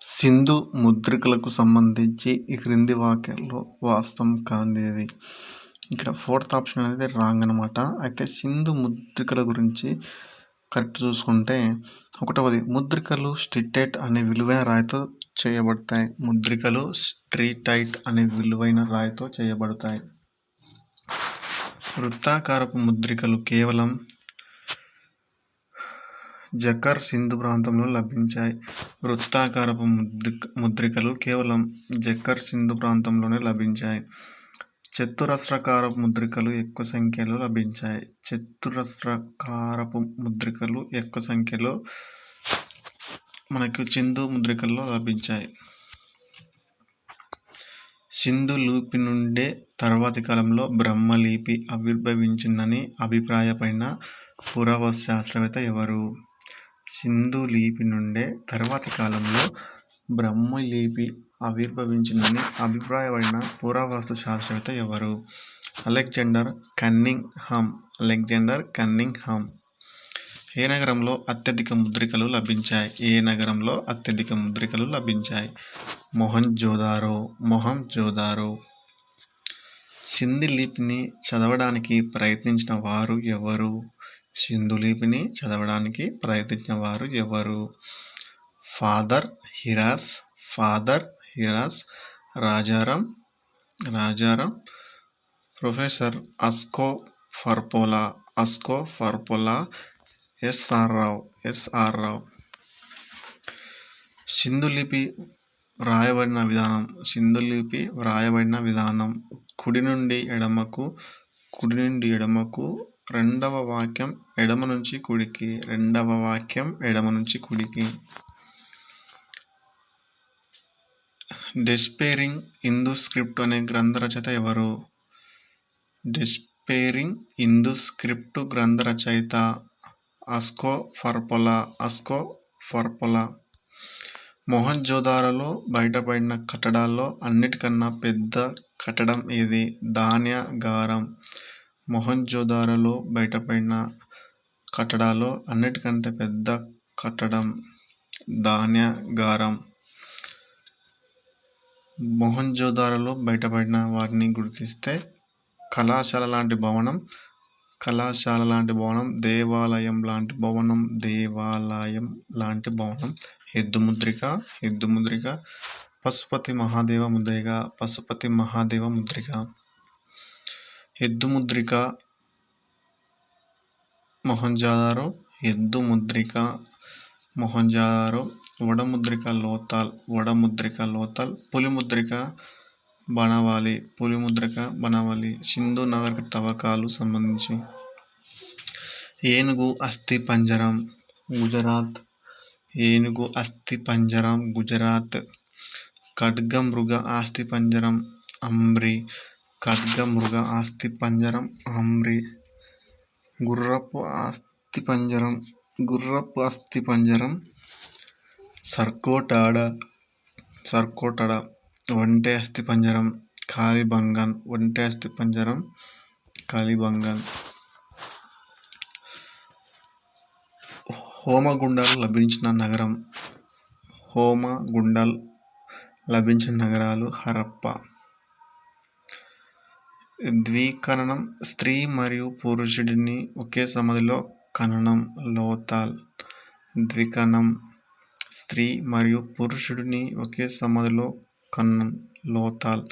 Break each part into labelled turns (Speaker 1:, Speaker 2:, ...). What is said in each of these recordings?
Speaker 1: సింధు ముద్రికలకు సంబంధించి ఈ క్రింది వాక్యాల్లో వాస్తవం కానిది. ఇక్కడ ఫోర్త్ ఆప్షన్ అనేది రాంగ్ అనమాట అయితే సింధు ముద్రికల గురించి కరెక్ట్ చూసుకుంటే ఒకటవది ముద్రికలు స్ట్రిటైట్ అనే విలువైన రాయితో చేయబడతాయి. ముద్రికలు స్ట్రీటైట్ అనే విలువైన రాయితో చేయబడతాయి. వృత్తాకారపు ముద్రికలు కేవలం జకర్ సింధు ప్రాంతంలో లభించాయి. వృత్తాకారపు ముద్రిక ముద్రికలు కేవలం జకర్ సింధు ప్రాంతంలోనే లభించాయి. చతురస్రాకారపు ముద్రికలు ఎక్కువ సంఖ్యలో లభించాయి. చతురస్రాకారపు ముద్రికలు ఎక్కువ సంఖ్యలో మనకు సింధు ముద్రికల్లో లభించాయి. సింధు లిపి నుండే తర్వాతి కాలంలో బ్రహ్మలిపి ఆవిర్భవించిందని అభిప్రాయపడిన పురావస్తు శాస్త్రవేత్త ఎవరు? సింధు లిపి నుండే తరువాతి కాలంలో బ్రహ్మలిపి ఆవిర్భవించిందని అభిప్రాయపడిన పురావస్తు శాస్త్రవేత్త ఎవరు? Alexander Cunningham. Alexander Cunningham. ఏ నగరంలో అత్యధిక ముద్రికలు లభించాయి? ఏ నగరంలో అత్యధిక ముద్రికలు లభించాయి? మొహం జోదారో మొహం జోదారో సింధు లిపిని చదవడానికి ప్రయత్నించిన వారు ఎవరు? సింధు లిపిని చదవడానికి ప్రయత్నించిన వారు ఎవరు? Father Heras father Heras Rajaram Rajaram professor Asko Parpola Asko Parpola SR Rao SR Rao. Sindhu లిపి వ్రాయబడిన విధానం సింధు లిపి వ్రాయబడిన విధానం. కుడి నుండి ఎడమకు కుడి నుండి ఎడమకు రెండవ వాక్యం ఎడమ నుంచి కుడికి. రెండవ వాక్యం ఎడమ నుంచి కుడికి. డెస్పేరింగ్ హిందూ స్క్రిప్ట్ అనే గ్రంథ రచయిత ఎవరు? డెస్పేరింగ్ హిందూ స్క్రిప్ట్ గ్రంథరచయిత అస్కో ఫర్పొలా అస్కో ఫర్పొలా జోదారలో బయటపడిన కట్టడాల్లో అన్నిటికన్నా పెద్ద కట్టడం ఏది? ధాన్యాగారం. మొహంజోదారోలో బయటపడిన కట్టడాల్లో అన్నిటికంటే పెద్ద కట్టడం ధాన్యాగారం. మొహంజోదారోలో బయటపడిన వారిని గుర్తిస్తే కళాశాల లాంటి భవనం కళాశాల లాంటి భవనం దేవాలయం లాంటి భవనం దేవాలయం లాంటి భవనం. ఎద్దు ముద్రిక ఎద్దు ముద్రిక పశుపతి మహాదేవ ముద్రిక పశుపతి మహాదేవ ముద్రిక. ఎద్దు ముద్రిక మొహంజాదారో ఎద్దు ముద్రిక మొహంజాదారో వడముద్రిక లోతాల్ వడముద్రిక లోతాల్ పులి ముద్రిక బనవాలి పులి ముద్రిక బనవాలి సింధు నాగరిక తవ్వకాలు సంబంధించి. ఏనుగు అస్థి పంజరం గుజరాత్ ఏనుగు అస్థి పంజరం గుజరాత్ ఖడ్గమృగ ఆస్తి పంజరం అమ్రి ఖడ్గమృగ ఆస్తి పంజరం అమ్రి గుర్రపు అస్థి పంజరం గుర్రపు ఆస్తి పంజరం సర్కోటాడ సర్కోటడ ఒంటె అస్థి పంజరం కాలిబంగన్ ఒంటె అస్థి పంజరం కాలిబంగన్ హోమగుండాలు లభించిన నగరం హోమగుండాలు లభించిన నగరాలు హరప్ప. ద్వికరణం స్త్రీ మరియు పురుషుడిని ఒకే సమాధిలో ఖననం లోతాల్. ద్వికణం స్త్రీ మరియు పురుషుడిని ఒకే సమాధిలో కన్నం లోతాల్.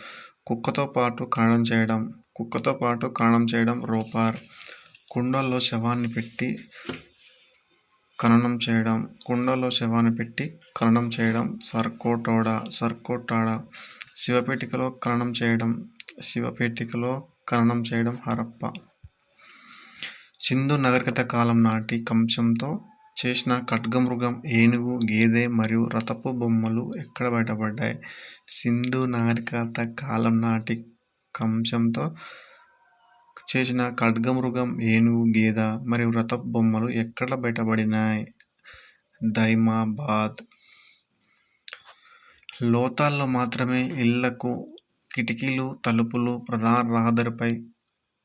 Speaker 1: కుక్కతో పాటు ఖననం చేయడం కుక్కతో పాటు ఖననం చేయడం రోపార్. కుండల్లో శవాన్ని పెట్టి ఖననం చేయడం కుండలో శవాన్ని పెట్టి ఖననం చేయడం సర్కోటోడా సర్కోటాడా. శివపేటికలో ఖననం చేయడం శివపేటికలో ఖననం చేయడం హరప్ప. సింధు నాగరికత కాలం నాటి కంశంతో చేసిన ఖడ్గమృగం ఏనుగు గేదె మరియు రథపు బొమ్మలు ఎక్కడ బయటపడ్డాయి? సింధు నాగరికత కాలం నాటి కంశంతో చేసిన ఖడ్గమృగం ఏనుగు గేదె మరియు రథపు బొమ్మలు ఎక్కడ బయటపడినాయి? దైమాబాద్. లోతాల్లో మాత్రమే ఇళ్ళకు కిటికీలు తలుపులు ప్రధాన రహదారిపై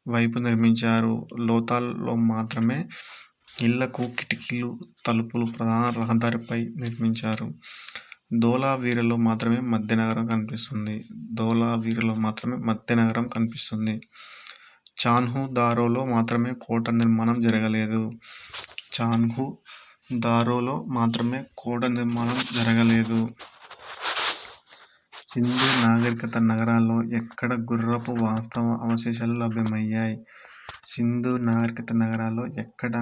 Speaker 1: వైపు నిర్మించారు. లోతాల్లో మాత్రమే ఇళ్ళకు కిటికీలు తలుపులు ప్రధాన రహదారిపై నిర్మించారు. ధోలావీరాలో మాత్రమే మధ్య నగరం కనిపిస్తుంది. ధోలావీరాలో మాత్రమే మధ్య నగరం కనిపిస్తుంది. చాన్హు దారోలో మాత్రమే కోట నిర్మాణం జరగలేదు. చాన్హు దారోలో మాత్రమే కోట నిర్మాణం జరగలేదు. సింధు నాగరికత నగరాల్లో ఎక్కడ గుర్రపు వాస్తవ అవశేషాలు లభ్యమయ్యాయి? సింధు నాగరికత నగరాల్లో ఎక్కడ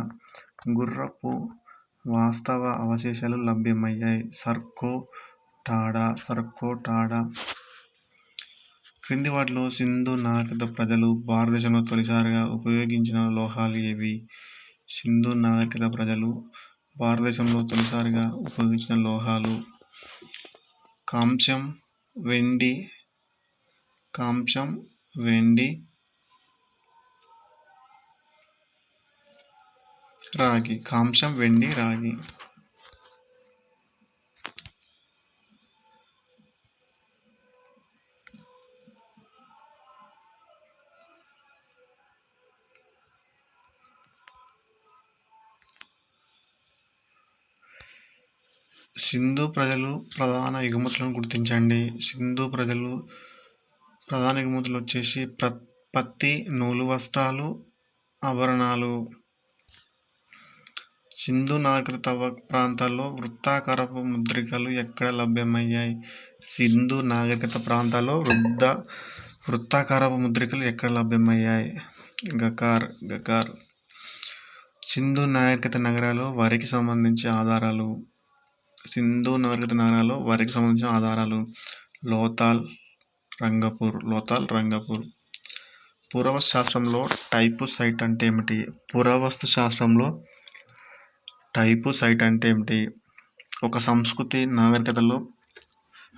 Speaker 1: గుర్రపు వాస్తవ అవశేషాలు లభ్యమయ్యాయి? Surkotada Surkotada. క్రింది వాటిలో సింధు నాగరికత ప్రజలు భారతదేశంలో తొలిసారిగా ఉపయోగించిన లోహాలు ఏవి? సింధు నాగరికత ప్రజలు భారతదేశంలో తొలిసారిగా ఉపయోగించిన లోహాలు కాంస్యం వెండి కాంశం వెండి రాగి కాంశం వెండి రాగి. సింధు ప్రజలు ప్రధాన ఎగుమతులను గుర్తించండి. సింధు ప్రజలు ప్రధాన ఎగుమతులు వచ్చేసి ప్ర పత్తి నూలు వస్త్రాలు ఆభరణాలు. సింధు నాగరికత ప్రాంతాల్లో వృత్తాకారపు ముద్రికలు ఎక్కడ లభ్యమయ్యాయి? సింధు నాగరికత ప్రాంతాల్లో వృద్ధ వృత్తాకారపు ముద్రికలు ఎక్కడ లభ్యమయ్యాయి? గకార్ గకార్. సింధు నాగరికత నగరాలు వరికి సంబంధించి ఆధారాలు సింధు నాగరికత నగరాల్లో వరికి సంబంధించిన ఆధారాలు లోతాల్ రంగపూర్ లోతాల్ రంగపూర్. పురావస్తు శాస్త్రంలో టైపు సైట్ అంటే ఏమిటి? పురావస్తు శాస్త్రంలో టైపు సైట్ అంటే ఏమిటి? ఒక సంస్కృతి నాగరికతలో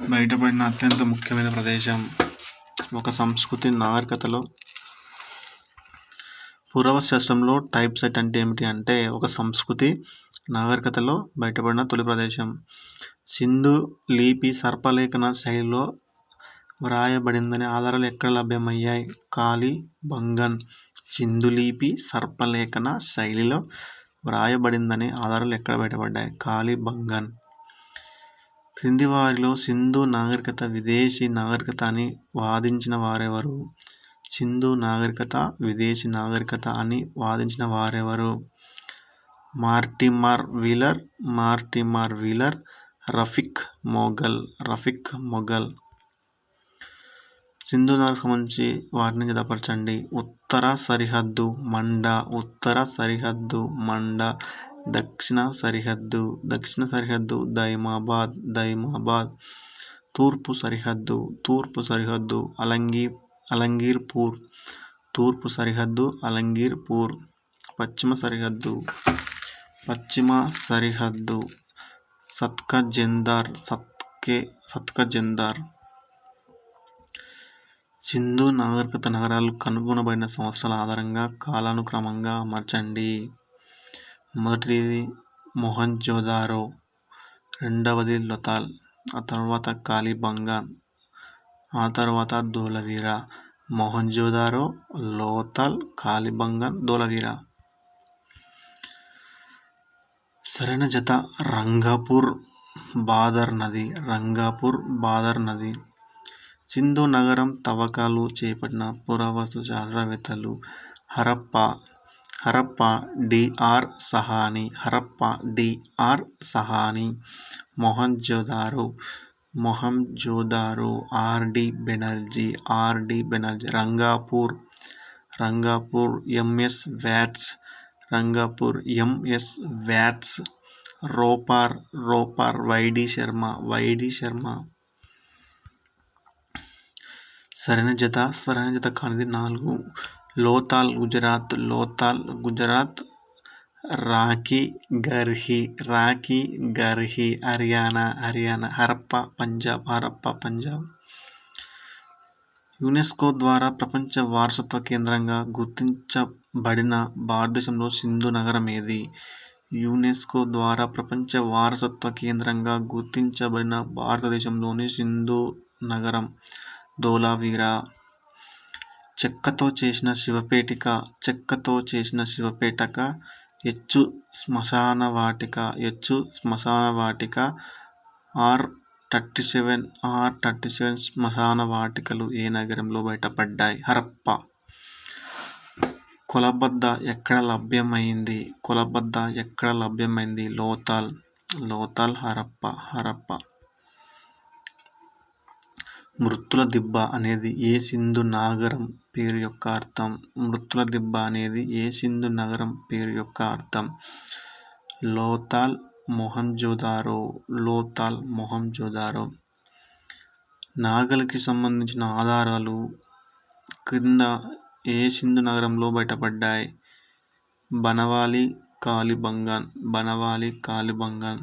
Speaker 1: బయటపడిన అత్యంత ముఖ్యమైన ప్రదేశం. ఒక సంస్కృతి నాగరికతలో పూర్వ శాస్త్రంలో టైప్ సెట్ అంటే ఏమిటి అంటే ఒక సంస్కృతి నాగరికతలో బయటపడిన తొలి ప్రదేశం. సింధు లిపి సర్పలేఖన శైలిలో వ్రాయబడిందనే ఆధారాలు ఎక్కడ లభ్యమయ్యాయి? కాలి బంగన్ సింధు లిపి సర్పలేఖన శైలిలో వ్రాయబడిందనే ఆధారాలు ఎక్కడ బయటపడ్డాయి? కాలి బంగన్ క్రింది వారిలో సింధు నాగరికత విదేశీ నాగరికత అని వాదించిన వారెవరు? సింధు నాగరికత విదేశీ నాగరికత అని వాదించిన వారెవరు? Mortimer Wheeler Mortimer Wheeler Rafiq Mughal Rafiq Mughal. Sindhu నాగరికతకు సంబంధించి వాటిని జతపరచండి. ఉత్తర సరిహద్దు మండ ఉత్తర సరిహద్దు మండ దక్షిణ సరిహద్దు దక్షిణ సరిహద్దు దైమాబాద్ దైమాబాద్ తూర్పు సరిహద్దు తూర్పు సరిహద్దు అలంగి అలంగీర్పూర్. తూర్పు సరిహద్దు అలంగీర్పూర్. పశ్చిమ సరిహద్దు. పశ్చిమ సరిహద్దు. సత్కజెందార్. సత్కే సత్కజెందార్. సింధు నాగరికత నగరాలు కనుగొనబడిన సంవత్సరాల ఆధారంగా కాలానుక్రమంగా అమర్చండి. మొదటిది మొహంజోదారో రెండవది లొతాల్ ఆ తర్వాత కాలిబంగాన్ ఆ తర్వాత ధోలవీరా మొహంజోదారో లోథల్ కాలిబంగన్ ధోలవీరా సరైన జత రంగాపూర్ బాదర్ నది రంగాపూర్ బాదర్ నది. సింధు నగరం తవ్వకాలు చేపట్టిన పురావస్తు శాస్త్రవేత్తలు Harappa Harappa DR Sahni Harappa DR Sahni Mohenjodaro Mohenjodaro RD Banerjee RD Banerjee Rangpur Rangpur MS Vats Rangpur MS Vats Ropar Ropar YD Sharma YD Sharma. సరైన జత సరైన జత కానిది నాలుగు. లోతాల్ గుజరాత్ లోతాల్ గుజరాత్ రాఖీ గర్హి రాఖీ గర్హి హర్యానా హర్యానా హరప్ప పంజాబ్ హరప్ప పంజాబ్. యునెస్కో ద్వారా ప్రపంచ వారసత్వ కేంద్రంగా గుర్తించబడిన భారతదేశంలో సింధు నగరం ఏది? యునెస్కో ద్వారా ప్రపంచ వారసత్వ కేంద్రంగా గుర్తించబడిన భారతదేశంలోని సింధు నగరం ధోలావీరా. చెక్కతో చేసిన శివపేటిక చెక్కతో చేసిన శివపేటక ఎచ్చు శ్మశాన వాటిక ఎచ్చు శ్మశాన వాటిక R thirty seven R thirty seven శ్మశాన వాటికలు ఏ నగరంలో బయటపడ్డాయి? హరప్ప. కొలబద్ద ఎక్కడ లభ్యమైంది? కొలబద్ద ఎక్కడ లభ్యమైంది? లోతాల్. లోతాల్ హరప్ప హరప్ప. మృతుల దిబ్బ అనేది ఏ సింధు నాగరం? పేరు యొక్క అర్థం. మృతుల దిబ్బ అనేది ఏ సింధు నగరం పేరు యొక్క అర్థం? లోతాల్ మొహంజోదారో. లోతాల్ మొహంజోదారో. నాగలికి సంబంధించిన ఆధారాలు క్రింద ఏ సింధు నగరంలో బయటపడ్డాయి? బనవాలి కాలిబంగాన్. బనవాలి కాలిబంగాన్.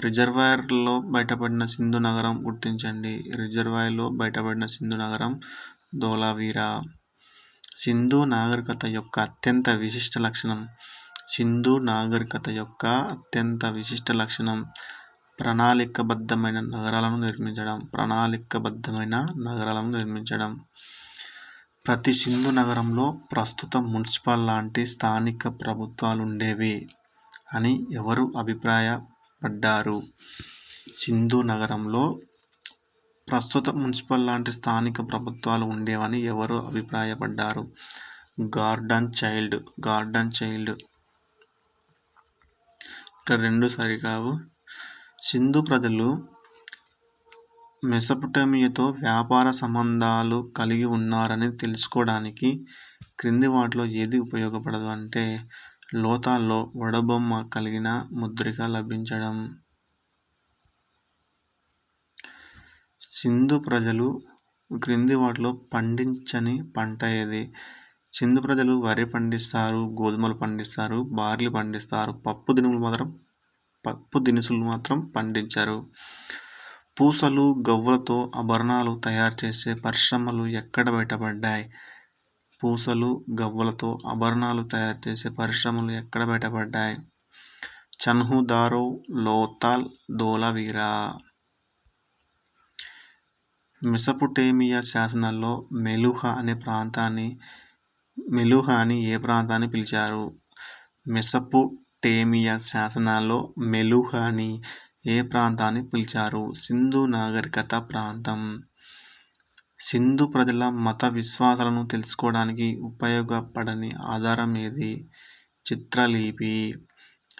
Speaker 1: రిజర్వాయర్లో బయటపడిన సింధు నగరం గుర్తించండి. రిజర్వాయర్లో బయటపడిన సింధు నగరం ధోలావీరా సింధు నాగరికత యొక్క అత్యంత విశిష్ట లక్షణం. సింధు నాగరికత యొక్క అత్యంత విశిష్ట లక్షణం ప్రణాళికబద్ధమైన నగరాలను నిర్మించడం ప్రణాళికబద్ధమైన నగరాలను నిర్మించడం. ప్రతి సింధు నగరంలో ప్రస్తుత మున్సిపల్ లాంటి స్థానిక ప్రభుత్వాలు ఉండేవి అని ఎవరు అభిప్రాయపడ్డారు? సింధు నగరంలో ప్రస్తుత మున్సిపల్ లాంటి స్థానిక ప్రభుత్వాలు ఉండేవని ఎవరు అభిప్రాయపడ్డారు. Gordon Childe Gordon Childe. ఇక్కడ రెండు సరికావు. సింధు ప్రజలు మెసపటోమియాతో వ్యాపార సంబంధాలు కలిగి ఉన్నారని తెలుసుకోవడానికి క్రింది వాటిలో ఏది ఉపయోగపడదు అంటే లోతాల్లో వడబొమ్మ కలిగిన ముద్రిక లభించడం. సింధు ప్రజలు క్రింది వాటిలో పండించని పంట ఏది? సింధు ప్రజలు వరి పండిస్తారు గోధుమలు పండిస్తారు బార్లీ పండిస్తారు పప్పు దినుసులు మాత్రం పప్పు దినుసులు మాత్రం పండించారు. పూసలు గవ్వలతో ఆభరణాలు తయారు చేసే పరిశ్రమలు ఎక్కడ బయటపడ్డాయి? పూసలు గవ్వలతో ఆభరణాలు తయారు చేసే పరిశ్రమలు ఎక్కడ బయటపడ్డాయి? చన్హుదారో లోతాల్ దోలవీరా మెసపుటేమియా శాసనాల్లో మెలుహ అనే ప్రాంతాన్ని మెలుహ అని ఏ ప్రాంతాన్ని పిలిచారు? మెసపుటేమియా శాసనాల్లో మెలుహ అని ఏ ప్రాంతాన్ని పిలిచారు? సింధు నాగరికత ప్రాంతం. సింధు ప్రజల మత విశ్వాసాలను తెలుసుకోవడానికి ఉపయోగపడని ఆధారం ఏది? చిత్రలిపి.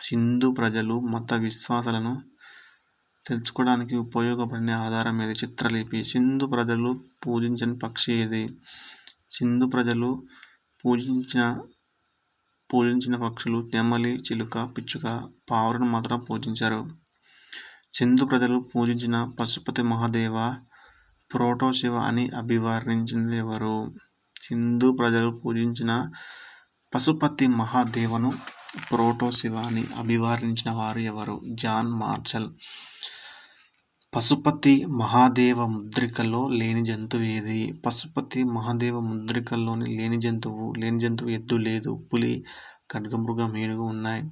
Speaker 1: సింధు ప్రజలు మత విశ్వాసాలను తెలుసుకోవడానికి ఉపయోగపడిన ఆధారం ఏది? చిత్రలిపి. సింధు ప్రజలు పూజించిన పక్షి ఏది? సింధు ప్రజలు పూజించిన పూజించిన పక్షులు నెమలి చిలుక పిచ్చుక పావురను మాత్రం పూజించారు. సింధు ప్రజలు పూజించిన పశుపతి మహాదేవ ప్రోటో శివ అని అభివర్ణించింది ఎవరు? సింధు ప్రజలు పూజించిన పశుపతి మహాదేవను ప్రోటో అభివర్ణించిన వారు ఎవరు? John Marshall. పశుపతి మహాదేవ ముద్రికలో లేని జంతువు ఏది? పశుపతి మహాదేవ ముద్రికల్లోని లేని జంతువు లేని జంతువు ఎద్దు లేదు పులి ఖడ్గమృగం ఏనుగు ఉన్నాయి.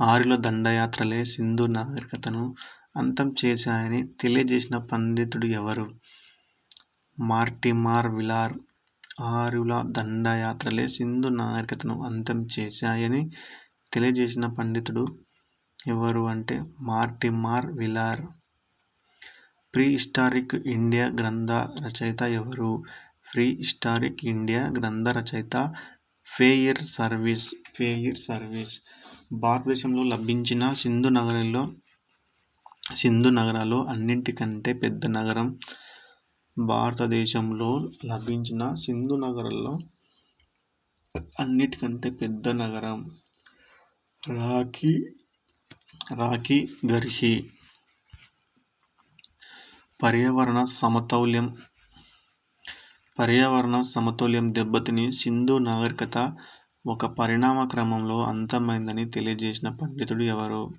Speaker 1: ఆరిలో దండయాత్రలే సింధు నాగరికతను అంతం చేశాయని తెలియజేసిన పండితుడు ఎవరు? మార్టిమార్ విలార్ ఆరుల దండయాత్రలే సింధు నాగరికతను అంతం చేశాయని తెలియజేసిన పండితుడు ఎవరు అంటే Mortimer Wheeler. Prehistoric India గ్రంథ రచయిత ఎవరు? ప్రీ హిస్టారిక్ ఇండియా గ్రంథ రచయిత ఫేయిర్ సర్వీస్ ఫేయిర్ సర్వీస్. భారతదేశంలో లభించిన సింధు నగరంలో సింధు నగరాలు అన్నింటికంటే పెద్ద నగరం భారతదేశంలో లభించిన సింధు నగరంలో అన్నిటికంటే పెద్ద నగరం రాఖీ రాఖీ గర్హి. పర్యావరణ సమతౌల్యం. పర్యావరణ సమతుల్యం దెబ్బతిని సింధు నాగరికత ఒక పరిణామ క్రమంలో అంతమైందని తెలియజేసిన పండితుడు ఎవరు?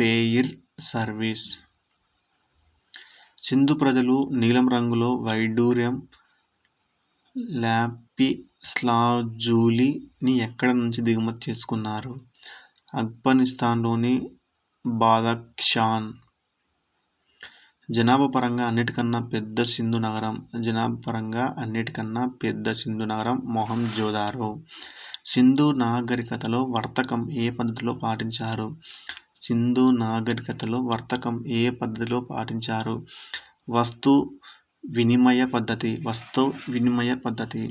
Speaker 1: పేయిర్ సర్వీస్. సింధు ప్రజలు నీలం రంగులో వైడూర్యం లాపిస్లాజూలీని ఎక్కడ నుంచి దిగుమతి చేసుకున్నారు? ఆఫ్ఘనిస్తాన్లోని బాదఖ్షాన్. జనాభా పరంగా అన్నిటికన్నా పెద్ద సింధు నగరం జనాభా పరంగా అన్నిటికన్నా పెద్ద సింధు నగరం మొహంజోదారో. సింధు నాగరికతలో వర్తకం ఏ పద్ధతిలో పాటించారు? సింధు నాగరికతలో వర్తకం ఏ పద్ధతిలో పాటించారు? వస్తు వినిమయ పద్ధతి వస్తు వినిమయ పద్ధతి.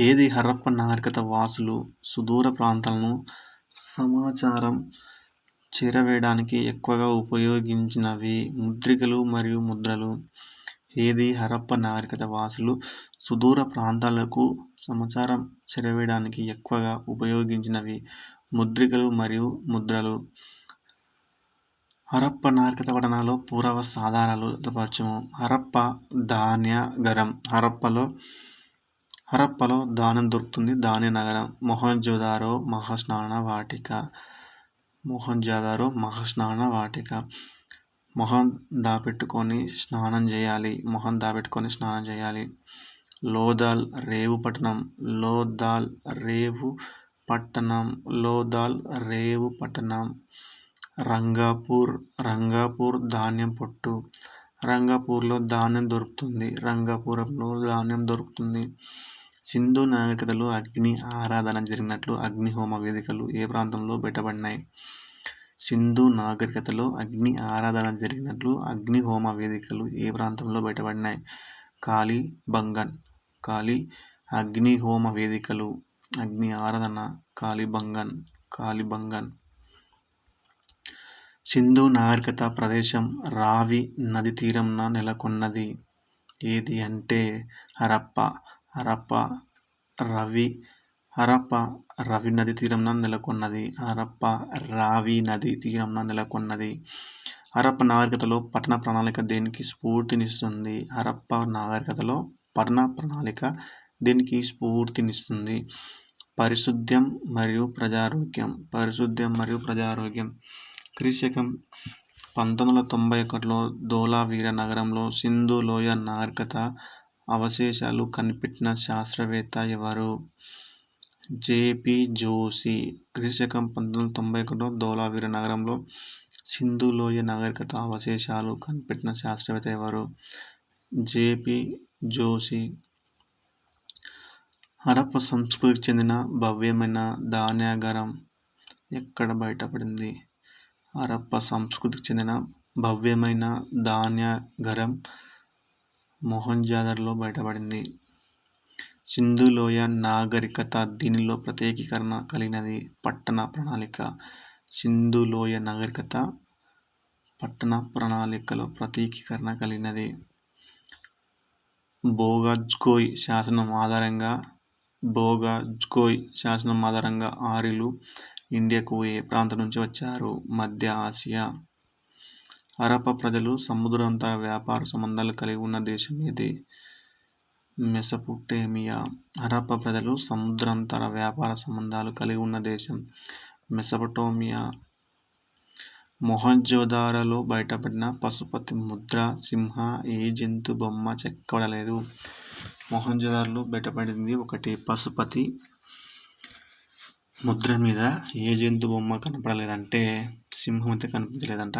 Speaker 1: ఏది హరప్ప నాగరికత వాసులు సుదూర ప్రాంతాలను సమాచారం చేరవేయడానికి ఎక్కువగా ఉపయోగించినవి ముద్రికలు మరియు ముద్రలు. ఏది హరప్ప నాగరికత వాసులు సుదూర ప్రాంతాలకు సమాచారం చేరవేయడానికి ఎక్కువగా ఉపయోగించినవి ముద్రికలు మరియు ముద్రలు. హరప్ప నాగరికత పట్టణాల్లో పూర్వ సాధారాలు జతపరచము హరప్ప ధాన్య గరం. హరప్పలో హరప్పలో ధాన్యం దొరుకుతుంది. ధాన్య నగరం. మొహంజోదారో మహాస్నాన వాటిక. మొహంజోదారో మహాస్నాన వాటిక. మొహం దాపెట్టుకొని స్నానం చేయాలి. మొహం దాపెట్టుకొని స్నానం చేయాలి. లోదాల్ రేవు పట్టణం. లోదాల్ రేవు పట్టణం లోదాల్ రేవు పట్టణం రంగాపూర్ రంగాపూర్ ధాన్యం పొట్టు. రంగాపూర్లో ధాన్యం దొరుకుతుంది. రంగాపురంలో ధాన్యం దొరుకుతుంది. సింధు నాగరికతలో అగ్ని ఆరాధన జరిగినట్లు అగ్నిహోమ వేదికలు ఏ ప్రాంతంలో పెట్టబడినాయి? సింధు నాగరికతలో అగ్ని ఆరాధన జరిగినట్లు అగ్నిహోమ వేదికలు ఏ ప్రాంతంలో బయటపడినాయి కాళీ బంగన్. కాళీ అగ్నిహోమ వేదికలు అగ్ని ఆరాధన కాళీబంగన్ కాళీబంగన్ సింధు నాగరికత ప్రదేశం రావి నది తీరంన నెలకొన్నది. ఏది అంటే హరప్ప హరప్ప రవి హరప్ప రవి నది తీరంన నెలకొన్నది. హరప్ప రావి నది తీరంన నెలకొన్నది. హరప్ప నాగరికతలో పట్టణ ప్రణాళిక దేనికి స్ఫూర్తినిస్తుంది? హరప్ప నాగరికతలో పట్టణ ప్రణాళిక దీనికి స్ఫూర్తినిస్తుంది. పరిశుద్ధ్యం మరియు ప్రజారోగ్యం. పరిశుద్ధ్యం మరియు ప్రజారోగ్యం. క్రీశకం పంతొమ్మిది వందల తొంభై ఒకటిలో ధోలావీర నగరంలో సింధు లోయ నాగరికత అవశేషాలు కనిపెట్టిన శాస్త్రవేత్త ఎవరు? జేపి జోషి. క్రీశకం పంతొమ్మిది వందల తొంభై ఒకటిలో ధోలావీర నగరంలో సింధు లోయ నాగరికత అవశేషాలు కనిపెట్టిన శాస్త్రవేత్త ఎవరు? జేపి జోషి. హరప్ప సంస్కృతికి చెందిన భవ్యమైన ధాన్యాగారం ఎక్కడ బయటపడింది? హరప్ప సంస్కృతికి చెందిన భవ్యమైన ధాన్యాగారం మొహంజాదర్లో బయటపడింది. సింధు లోయ నాగరికత దీనిలో ప్రత్యేకీకరణ కలిగినది పట్టణ ప్రణాళిక. సింధు లోయ నాగరికత పట్టణ ప్రణాళికలో ప్రత్యేకీకరణ కలిగినది. బోగాజ్కోయ్ శాసనం ఆధారంగా బోగాజ్కోయ్ శాసనం ఆధారంగా ఆర్యులు ఇండియాకు ఏ ప్రాంతం నుంచి వచ్చారు? మధ్య ఆసియా. హరప్ప ప్రజలు సముద్రాంతర వ్యాపార సంబంధాలు కలిగి ఉన్న దేశం ఏది? మెసపుటేమియా. హరప్ప ప్రజలు సముద్రాంతర వ్యాపార సంబంధాలు కలిగి ఉన్న దేశం మెసపటోమియా. మొహంజోదారోలో బయటపడిన పశుపతి ముద్ర సింహ ఏ జంతు బొమ్మ చెక్కబడలేదు మొహంజదారోలో బయటపడింది ఒకటి. పశుపతి ముద్ర మీద ఏ జంతు బొమ్మ కనపడలేదంటే సింహం అయితే కనిపించలేదంట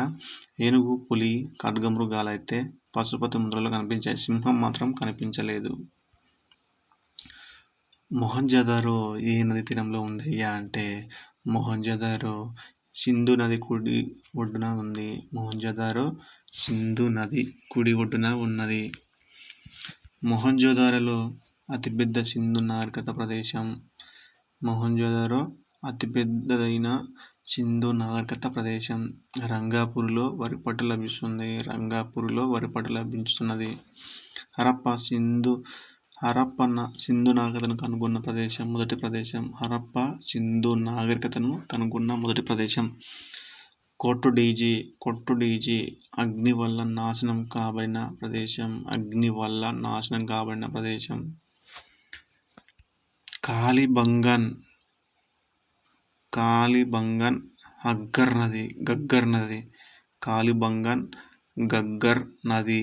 Speaker 1: ఏనుగు పులి ఖడ్గమృగాలైతే పశుపతి ముద్రలో కనిపించాయి సింహం మాత్రం కనిపించలేదు. మొహంజోదారో ఏ నది తీరంలో ఉందయ్యా అంటే మొహంజోదారో సింధు నది కుడి ఒడ్డున ఉంది. మొహంజోదారో సింధు నది కుడి ఒడ్డున ఉన్నది. మొహంజోదారోలో అతిపెద్ద సింధు నాగరికత ప్రదేశం. మొహంజోదారో అతిపెద్దదైన సింధు నాగరికత ప్రదేశం. రంగాపూర్లో వరి పంట లభిస్తుంది. రంగాపూర్లో వరి పంట లభిస్తున్నది హరప్ప సింధు హరప్ప సింధు నాగరికతను కనుగొన్న ప్రదేశం మొదటి ప్రదేశం. హరప్ప సింధు నాగరికతను కనుగొన్న మొదటి ప్రదేశం. కొట్టుడీజీ కొట్టుడీజీ అగ్ని వల్ల నాశనం కాబడిన ప్రదేశం. అగ్ని వల్ల నాశనం కాబడిన ప్రదేశం. కాళీబంగన్ కాళీబంగన్ హగ్గర్ నది గగ్గర్ నది. కాళీబంగన్ గగ్గర్ నది.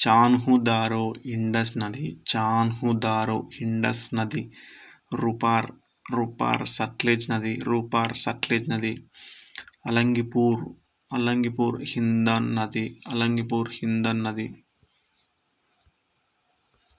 Speaker 1: చాన్హుదారో ఇండస్ నది చాన్హుదారో ఇండస్ నది రూపార్ రూపార్ సట్లెజ్ నది రూపార్ సట్లెజ్ నది అలంగిపూర్ అలంగిపూర్ హిందన్ నది అలంగిపూర్ హిందన్ నది.